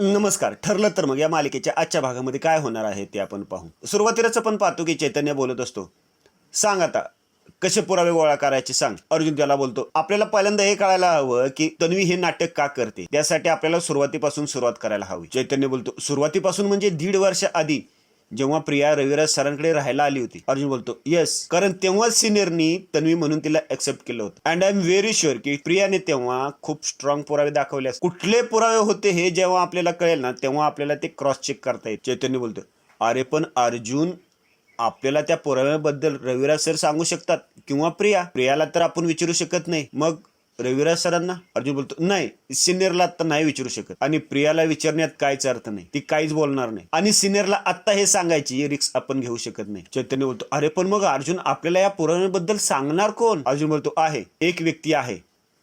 नमस्कार. ठरलं तर मग या मालिकेच्या आजच्या भागामध्ये काय होणार आहे ते आपण पाहू. सुरुवातीलाच आपण पाहतो की चैतन्य बोलत असतो. सांग आता कसे पुरावे गोळा करायचे सांग. अर्जुन त्याला बोलतो आपल्याला पहिल्यांदा हे कळायला हवं की तन्वी हे नाटक का करते? त्यासाठी आपल्याला सुरुवातीपासून सुरुवात करायला हवी. चैतन्य बोलतो सुरुवातीपासून म्हणजे दीड वर्ष आधी जेव्हा प्रिया रविराज सरांकडे राहायला आली होती अर्जुन बोलतो येस कारण तेव्हाच सिनियरनी तन्वी म्हणून तिला एक्सेप्ट केलं होतं. And I am very sure की प्रियाने तेव्हा खूप स्ट्रॉंग पुरावे दाखवले कुठले पुरावे होते हे जेव्हा आपल्याला कळेल ना तेव्हा आपल्याला ते क्रॉस चेक करता येईल. चैतन्य बोलतो अरे पण अर्जुन आपल्याला त्या पुराव्याबद्दल रविराज सर सांगू शकतात किंवा प्रिया? प्रियाला तर आपण विचारू शकत नाही. मग रविराज सरांना? अर्जुन बोलतो नाही सिनियरला आता नाही विचारू शकत. आणि प्रियाला विचारण्यात काहीच अर्थ नाही. ती काहीच बोलणार नाही. आणि सिनियरला आत्ता हे सांगायची रिक्स आपण घेऊ शकत नाही. चैतन्य बोलतो अरे पण मग अर्जुन आपल्याला या पुराव्याबद्दल सांगणार कोण? अर्जुन बोलतो आहे एक व्यक्ती आहे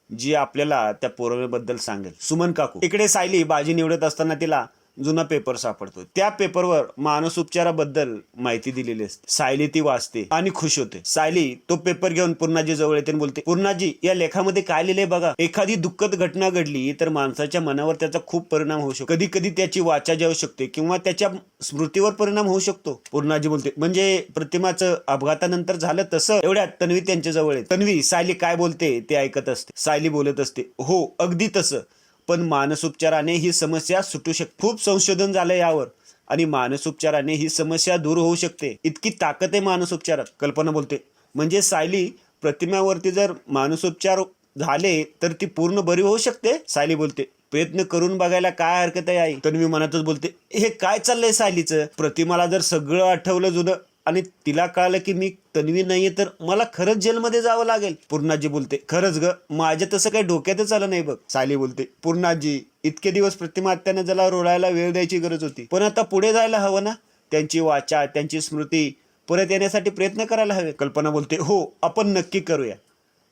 जी आपल्याला त्या पुराव्याबद्दल सांगेल. सुमन काकू इकडे सायली बाजी निवडत असताना तिला जुना पेपर सापडतो त्या पेपरवर मानस उपचाराबद्दल माहिती दिलेली असते. सायली ती वाचते आणि खुश होते. सायली तो पेपर घेऊन पूर्णाजी जवळ येते बोलते पूर्णाजी या लेखामध्ये काय लिहिलंय बघा. एखादी दुःखद घटना घडली तर माणसाच्या मनावर त्याचा खूप परिणाम होऊ शकतो. कधी कधी त्याची वाचा जाऊ शकते किंवा त्याच्या स्मृतीवर परिणाम होऊ शकतो. पूर्णाजी बोलते म्हणजे प्रतिमाचं अपघातानंतर झालं तसं? एवढ्यात तन्वी त्यांच्या जवळ आहे तन्वी सायली काय बोलते ते ऐकत असते. सायली बोलत असते हो अगदी तसं. पण मानसोपचाराने ही समस्या सुटू शकते खूप संशोधन झालं यावर. आणि मानसोपचाराने ही समस्या दूर होऊ शकते. इतकी ताकद आहे मानसोपचारात. कल्पना बोलते. म्हणजे सायली प्रतिमावरती जर मानसोपचार झाले तर ती पूर्ण बरी होऊ शकते? सायली बोलते. प्रयत्न करून बघायला काय हरकत आहे आई? तन्वी मनातच बोलते. हे काय चाललंय सायलीचं? प्रतिमाला जर सगळं आठवलं जुनं आणि तिला कळलं की मी तन्वी नाहीये तर मला खरंच जेलमध्ये जावं लागेल. पूर्णाजी बोलते खरंच ग माझ्या तसं काही डोक्यातच आलं नाही बघ. साली बोलते पूर्णाजी इतके दिवस प्रतिमा आत्यानं ज्याला रोडायला वेळ द्यायची गरज होती. पण आता पुढे जायला हवं ना? त्यांची वाचा त्यांची स्मृती परत येण्यासाठी प्रयत्न करायला हवे. कल्पना बोलते हो आपण नक्की करूया.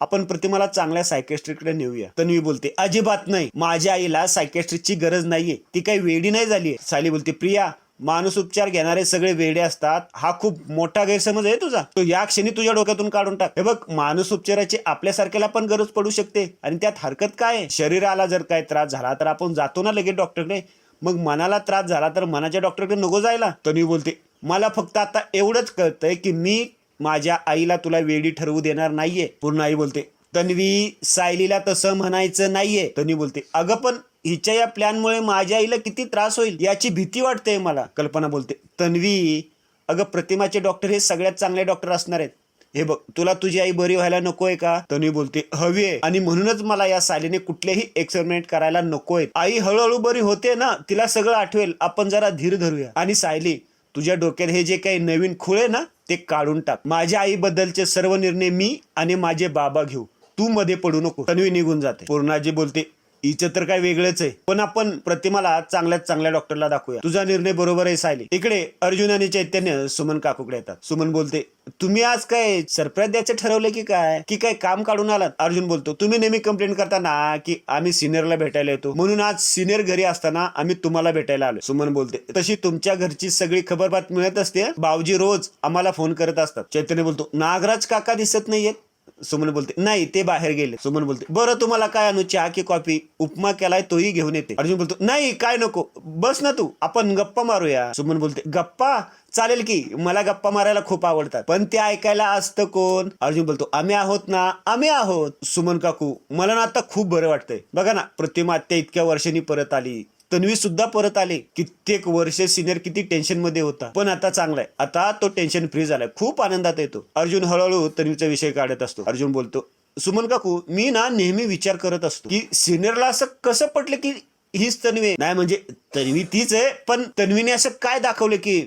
आपण प्रतिमाला चांगल्या सायकेस्ट्रीकडे नेऊया. तन्वी बोलते अजिबात नाही. माझ्या आईला सायकेस्ट्रिकची गरज नाहीये. ती काही वेडी नाही झालीये. साली बोलते प्रिया माणूस उपचार घेणारे सगळे वेडे असतात. हा खूप मोठा गैरसमज आहे तुझा. तो या क्षणी तुझ्या डोक्यातून काढून टाक. हे बघ माणूस उपचाराची आपल्यासारख्याला पण गरज पडू शकते. आणि त्यात हरकत काय? आहे? शरीराला जर काय त्रास झाला तर आपण जातो ना लगेच डॉक्टरकडे. मग मनाला त्रास झाला तर मनाच्या डॉक्टरकडे नको जायला. तन्वी बोलते मला फक्त आता एवढंच कळतंय की मी माझ्या आईला तुला वेडी ठरवू देणार नाहीये. पूर्ण आई बोलते तन्वी सायलीला तसं म्हणायचं नाहीये. तन्वी बोलते अगं पण हिच्या या प्लॅनमुळे माझ्या आईला किती त्रास होईल याची भीती वाटते मला. कल्पना बोलते. तन्वी अगं प्रतिमाचे डॉक्टर हे सगळ्यात चांगले डॉक्टर असणार आहेत. हे बघ तुला तुझी आई बरी व्हायला नकोय का? तन्वी बोलते हवी आहे. आणि म्हणूनच मला या सालीने कुठलेही एक्सपेरिमेंट करायला नकोय आई हळूहळू बरी होते ना तिला सगळं आठवेल. आपण जरा धीर धरूया. आणि सायली तुझ्या डोक्यात हे जे काही नवीन खुळे ना ते काढून टाक. माझ्या आईबद्दलचे सर्व निर्णय मी आणि माझे बाबा घेऊ. तू मध्ये पडू नको. तन्वी निघून जाते. पूर्णाजी बोलते हिचं तर काय वेगळंच आहे. पण आपण प्रतिमाला चांगल्यात चांगल्या डॉक्टरला दाखवूया. तुझा निर्णय बरोबर आहे सायली. इकडे अर्जुन आणि चैतन्य सुमन काकूकडे येतात. सुमन बोलते तुम्ही आज काय सरप्राईज द्यायचं ठरवलं की काय? की काय काम काढून आलात? अर्जुन बोलतो तुम्ही नेहमी कंप्लेंट करता ना की आम्ही सिनियरला भेटायला येतो. म्हणून आज सिनियर घरी असताना आम्ही तुम्हाला भेटायला आलो सुमन बोलते तशी तुमच्या घरची सगळी खबर बात मिळत असते भाऊजी रोज आम्हाला फोन करत असतात. चैतन्य बोलतो नागराज काका दिसत नाहीयेत? सुमन बोलते नाही ते बाहेर गेले. सुमन बोलते बरं तुम्हाला काय आणू चहा की कॉफी? उपमा केलाय तोही घेऊन येते. अर्जुन बोलतो नाही काय नको बस ना तू आपण गप्पा मारूया. सुमन बोलते गप्पा? चालेल की मला गप्पा मारायला खूप आवडतात पण ते ऐकायला असतं कोण? अर्जुन बोलतो आम्ही आहोत ना आम्ही आहोत. सुमन काकू मला ना आता खूप बरं वाटतंय. बघा ना प्रतिमा आत्या इतक्या वर्षांनी परत आली. तन्वी सुद्धा परत आले. कित्येक वर्ष सिनियर किती टेन्शनमध्ये होता. पण आता चांगलाय आता तो टेन्शन फ्री झालाय. खूप आनंदात येतो अर्जुन हळूहळू तन्वीचा विषय काढत असतो. अर्जुन बोलतो सुमन काकू मी ना नेहमी विचार करत असतो की सिनियरला असं कसं पटलं की हीच तन्वी आहे? नाही म्हणजे तन्वी तीच आहे पण तन्वीने असं काय दाखवलं की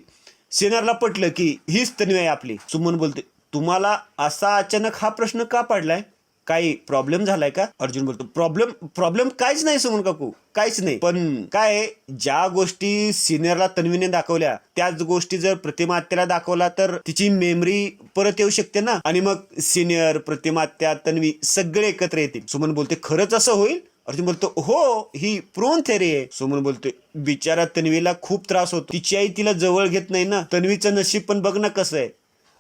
सिनियरला पटलं की हीच तन्वी आहे आपली? सुमन बोलते तुम्हाला असा अचानक हा प्रश्न का पडलाय? काही प्रॉब्लेम झालाय का? अर्जुन बोलतो प्रॉब्लेम प्रॉब्लेम काहीच नाही सुमन काकू काहीच नाही. पण काय ज्या गोष्टी सिनियरला तन्वीने दाखवल्या त्याच गोष्टी जर प्रतिमात्याला दाखवला तर तिची मेमरी परत येऊ शकते ना? आणि मग सिनियर प्रतिमात्या तन्वी सगळे एकत्र येतील. सुमन बोलते खरंच असं होईल? अर्जुन बोलतो हो ही प्रोन थेरी आहे. सुमन बोलतोय बिचारा तन्वीला खूप त्रास होतो. तिची आई तिला जवळ घेत नाही ना? तन्वीचं नशीब पण बघ ना कसं आहे.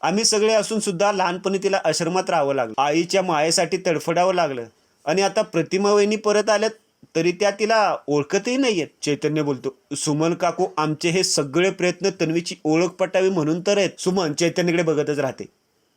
आम्ही सगळे असून सुद्धा लहानपणी तिला आश्रमात राहावं लागलं. आईच्या मायेसाठी तडफडावं लागलं. आणि आता प्रतिमा वहिनी परत आल्यात तरी त्या तिला ओळखतही नाहीयेत. चैतन्य बोलतो सुमन काकू आमचे हे सगळे प्रयत्न तन्वीची ओळख पटावी म्हणून तर आहेत. सुमन चैतन्यकडे बघतच राहते.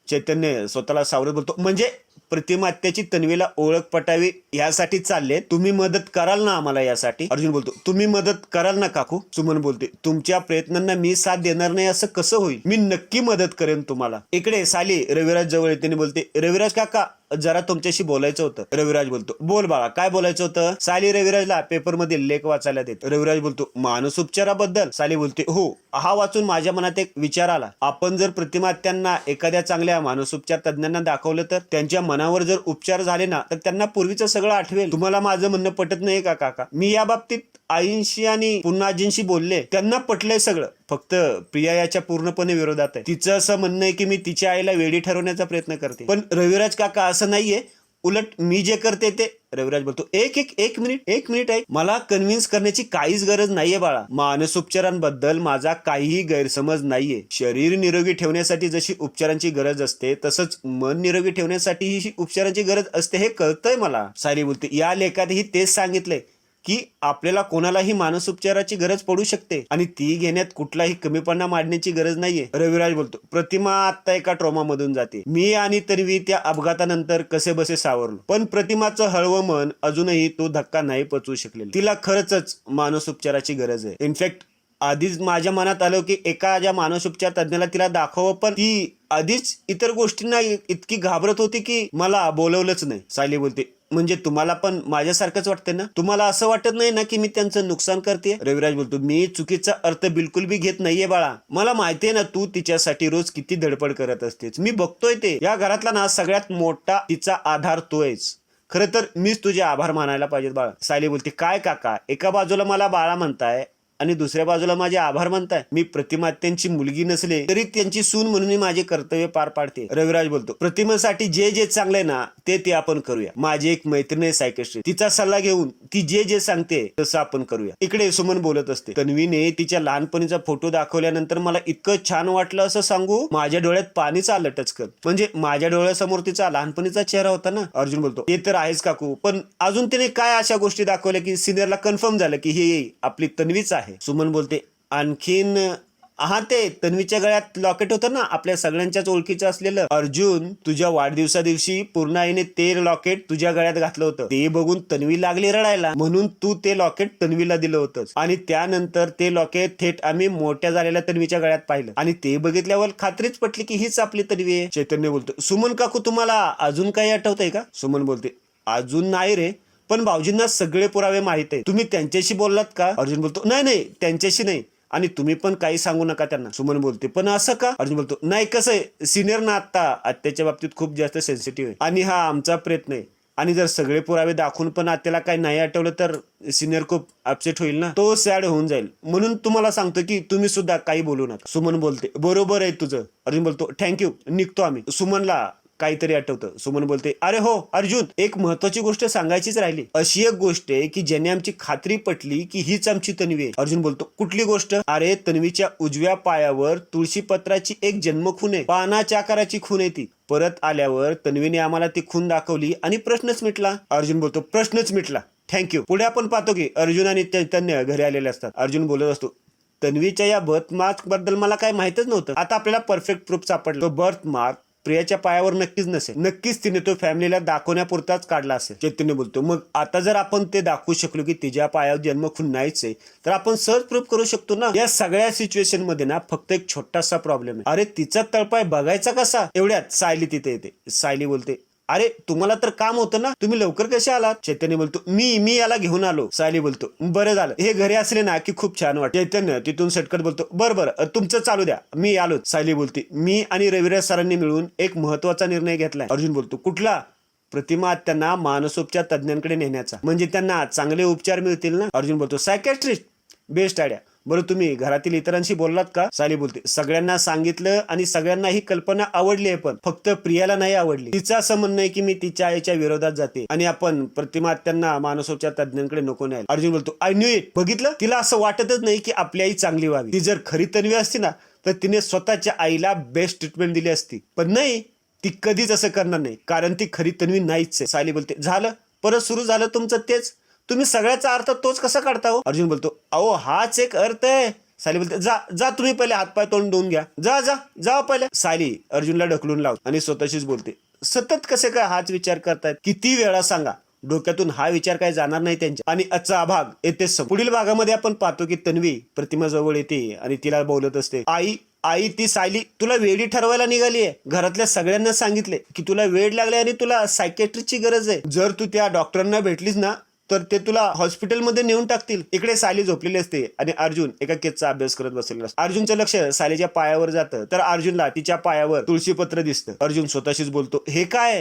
चैतन्य स्वतःला सावरत बोलतो म्हणजे प्रतिमा प्रतिमात्याची तन्वीला ओळख पटावी यासाठी चालले. तुम्ही मदत कराल ना आम्हाला यासाठी? अर्जुन बोलतो तुम्ही मदत कराल ना काकू? सुमन बोलते तुमच्या प्रयत्नांना मी साथ देणार नाही असं कसं होईल? मी नक्की मदत करेन तुम्हाला. इकडे साली. रविराज जवळ येते बोलते रविराज काका जरा तुमच्याशी बोलायचं होतं. रविराज बोलतो बोल बाळा काय बोलायचं होतं? साली रविराजला पेपरमध्ये लेख वाचायला देत. रविराज बोलतो मानसोपचाराबद्दल साली बोलते हो हा वाचून माझ्या मनात एक विचार आला. आपण जर प्रतिमात्यांना एखाद्या चांगल्या मानसोपचार तज्ञांना दाखवलं तर त्यांच्या मनावर जर उपचार झाले ना तर त्यांना पूर्वीचं सगळं आठवेल. तुम्हाला माझं म्हणणं पटत नाही का काका? मी या बाबतीत आईंशी आणि पुन्हाजींशी बोलले त्यांना पटलंय सगळं. फक्त प्रिया याच्या पूर्णपणे विरोधात आहे. तिचं असं म्हणणं आहे की मी तिच्या आईला वेडी ठरवण्याचा प्रयत्न करते. पण रविराज काका असं नाहीये. उलट मी जे करते ते रविराज बोलतो एक एक एक मिनिट एक मिनिट आहे मला कन्व्हिन्स करण्याची काहीच गरज नाहीये बाळा. मानसोपचारांबद्दल माझा काहीही गैरसमज नाहीये. शरीर निरोगी ठेवण्यासाठी जशी उपचारांची गरज असते तसंच मन निरोगी ठेवण्यासाठी ही उपचारांची गरज असते हे कळतंय मला. सारी बोलते या लेखातही तेच सांगितलंय. की आपल्याला कोणालाही मानसोपचाराची गरज पडू शकते. आणि ती घेण्यात कुठलाही कमीपणा मांडण्याची गरज नाहीये. रविराज बोलतो प्रतिमा आता एका ट्रॉमा मधून जाते. मी आणि तरवी त्या अपघातानंतर कसे बसे सावरलो. पण प्रतिमाचं हळवं मन अजूनही तो धक्का नाही पचवू शकले तिला खरंच मानसोपचाराची गरज आहे. इनफॅक्ट आधीच माझ्या मनात आलं की एका ज्या मानसोपचार तज्ञाला तिला दाखवावं पण ती आधीच इतर गोष्टींना इतकी घाबरत होती की मला बोलवलंच नाही. सायली बोलते म्हणजे तुम्हाला पण माझ्यासारखंच वाटतंय ना? तुम्हाला असं वाटत नाही ना की मी त्यांचं नुकसान करते रविराज बोलतो मी चुकीचा अर्थ बिलकुल बी घेत नाहीये बाळा. मला माहितीये ना तू तिच्यासाठी रोज किती धडपड करत असतेस. मी बघतोय ते. या घरातला ना सगळ्यात मोठा तिचा आधार तोयच. खरं तर मीच तुझे आभार मानायला पाहिजेत बाळा. सायली बोलते काय काका? एका बाजूला मला बाळा म्हणताय आणि दुसऱ्या बाजूला माझे आभार मानताय. मी प्रतिमात्यांची मुलगी नसले तरी त्यांची सून म्हणून मी माझे कर्तव्य पार पाडते. रविराज बोलतो प्रतिमासाठी जे जे चांगले ना ते ते आपण करूया. माझी एक मैत्रीण आहे सायकेस्ट्री तिचा सल्ला घेऊन ती जे जे सांगते तसं आपण करूया. इकडे सुमन बोलत असते तन्वीने तिच्या लहानपणीचा फोटो दाखवल्यानंतर मला इतकं छान वाटलं असं सांगू? माझ्या डोळ्यात पाणीच आलं टचकन. म्हणजे माझ्या डोळ्यासमोर तिचा लहानपणीचा चेहरा होता ना? अर्जुन बोलतो ते तर आहेच काकू पण अजून तिने काय अशा गोष्टी दाखवल्या की सिनियरला कन्फर्म झालं की हे आपली तन्वीच आहे? सुमन बोलते आणखीन हा ते तन्वीच्या गळ्यात लॉकेट होतं ना आपल्या सगळ्यांच्याच ओळखीचं असलेलं. अर्जुन तुझ्या वाढदिवसा दिवशी पूर्ण आईने ते लॉकेट तुझ्या गळ्यात घातलं होतं. ते बघून तन्वी लागली रडायला. म्हणून तू ते लॉकेट तन्वीला दिलं होतंस. आणि त्यानंतर ते लॉकेट थेट आम्ही मोठ्या झालेल्या तन्वीच्या गळ्यात पाहिलं. आणि ते बघितल्यावर खात्रीच पटली की हीच आपली तन्वी आहे. चैतन्य बोलतो सुमन काकू तुम्हाला अजून काही आठवतंय का? सुमन बोलते अजून नाही रे. पण भाऊजींना सगळे पुरावे माहीत आहे तुम्ही त्यांच्याशी बोललात का? अर्जुन बोलतो नाही नाही त्यांच्याशी नाही. आणि तुम्ही पण काही सांगू नका त्यांना. सुमन बोलते पण असं का? अर्जुन बोलतो नाही कसं आहे? सिनियर ना आत्ता आत्याच्या बाबतीत खूप जास्त सेन्सिटिव्ह आहे. आणि हा आमचा प्रयत्न आहे. आणि जर सगळे पुरावे दाखवून पण आत्याला काही नाही आठवलं तर सिनियर खूप अपसेट होईल ना? तो सॅड होऊन जाईल. म्हणून तुम्हाला सांगतो की तुम्ही सुद्धा काही बोलू नका. सुमन बोलते बरोबर आहे तुझं. अर्जुन बोलतो थँक्यू निघतो आम्ही. सुमनला काहीतरी आठवतं. सुमन बोलते अरे हो अर्जुन एक महत्वाची गोष्ट सांगायचीच राहिली. अशी एक गोष्ट आहे की ज्याने आमची खात्री पटली की हीच आमची तन्वी आहे. अर्जुन बोलतो कुठली गोष्ट? अरे तन्वीच्या उजव्या पायावर तुळशी पत्राची एक जन्मखून आहे. पानाच्या आकाराची खून आहे ती. परत आल्यावर तन्वीने आम्हाला ती खून दाखवली आणि प्रश्नच मिटला. अर्जुन बोलतो प्रश्नच मिटला. थँक्यू पुढे आपण पाहतो की अर्जुन आणि चैतन्य घरी आलेले असतात. अर्जुन बोलत असतो तन्वीच्या या बर्थ मार्कबद्दल मला काही माहितच नव्हतं. आता आपल्याला परफेक्ट प्रूफ सापडलं. बर्थ मार्क प्रियाच्या पायावर नक्कीच नसेल. नक्कीच तिने तो फॅमिलीला दाखवण्यापुरताच काढला असेल. चैतन्य बोलतो मग आता जर आपण ते दाखवू शकलो की तिच्या पायावर जन्म खून आहे तर आपण सहज प्रूफ करू शकतो ना? या सगळ्या सिच्युएशनमध्ये ना फक्त एक छोटासा प्रॉब्लेम आहे. अरे तिचा तळपाय बघायचा कसा? एवढ्यात सायली तिथे येते. सायली बोलते अरे तुम्हाला तर काम होतं ना? तुम्ही लवकर कसे आलात? चैतन्य बोलतो मी मी याला घेऊन आलो. सायली बोलतो बरं झालं. हे घरी असले ना की खूप छान वाटत. चैतन्य तिथून सटकट बोलतो बरं बरं तुमचं चालू द्या. मी आलो. सायली बोलते मी आणि रविराज सरांनी मिळून एक महत्त्वाचा निर्णय घेतलाय. अर्जुन बोलतो कुठला? प्रतिमा त्यांना मानसोपचार तज्ञांकडे नेण्याचा. म्हणजे त्यांना चांगले उपचार मिळतील ना? अर्जुन बोलतो सायकॅट्रिस्ट बेस्ट आयडिया. बरं तुम्ही घरातील इतरांशी बोललात का? साली बोलते. सगळ्यांना सांगितलं आणि सगळ्यांना ही कल्पना आवडली आहे पण फक्त प्रियाला नाही आवडली. तिचं असं म्हणणं आहे की मी तिच्या आईच्या विरोधात जाते आणि आपण प्रतिमा त्यांना मानसोपचार तज्ञांकडे नको नाही अर्जुन बोलतो आय न्यू इट बघितलं? तिला असं वाटतच नाही की आपली आई चांगली व्हावी. ती जर खरी तन्वी असती ना तर तिने स्वतःच्या आईला बेस्ट ट्रीटमेंट दिली असती. पण नाही ती कधीच असं करणार नाही कारण ती खरी तन्वी नाहीच आहे. साली बोलते झालं. परत सुरू झालं तुमचं तेच? तुम्ही सगळ्याचा अर्थ तोच कसा काढता हो? अर्जुन बोलतो अहो हाच एक अर्थ आहे. साली बोलते जा जा तुम्ही पहिले हातपाय तोंड धुवून घ्या. जा जा जा हो पहिले. साली अर्जुनला ढकलून लाव आणि स्वतःशीच बोलते सतत कसे काय हाच विचार करतायत? किती वेळा सांगा डोक्यातून हा विचार काय जाणार नाही त्यांच्या. आणि आजचा भाग येते पुढील भागामध्ये आपण पाहतो की तन्वी प्रतिमा जवळ येते आणि तिला बोलत असते आई आई ती सायली तुला वेडी ठरवायला निघाली आहे घरातल्या सगळ्यांना सांगितले की तुला वेळ लागले आणि तुला सायकेट्रीची गरज आहे. जर तू त्या डॉक्टरांना भेटलीस ना तर ते तुला हॉस्पिटलमध्ये नेऊन टाकतील. इकडे साली झोपलेली असते आणि अर्जुन एका केसचा अभ्यास करत बसलेला असतो. अर्जुनचं लक्ष सालीच्या पायावर जातं. तर अर्जुनला तिच्या पायावर तुळशीपत्र दिसतं. अर्जुन स्वतःशीच बोलतो हे काय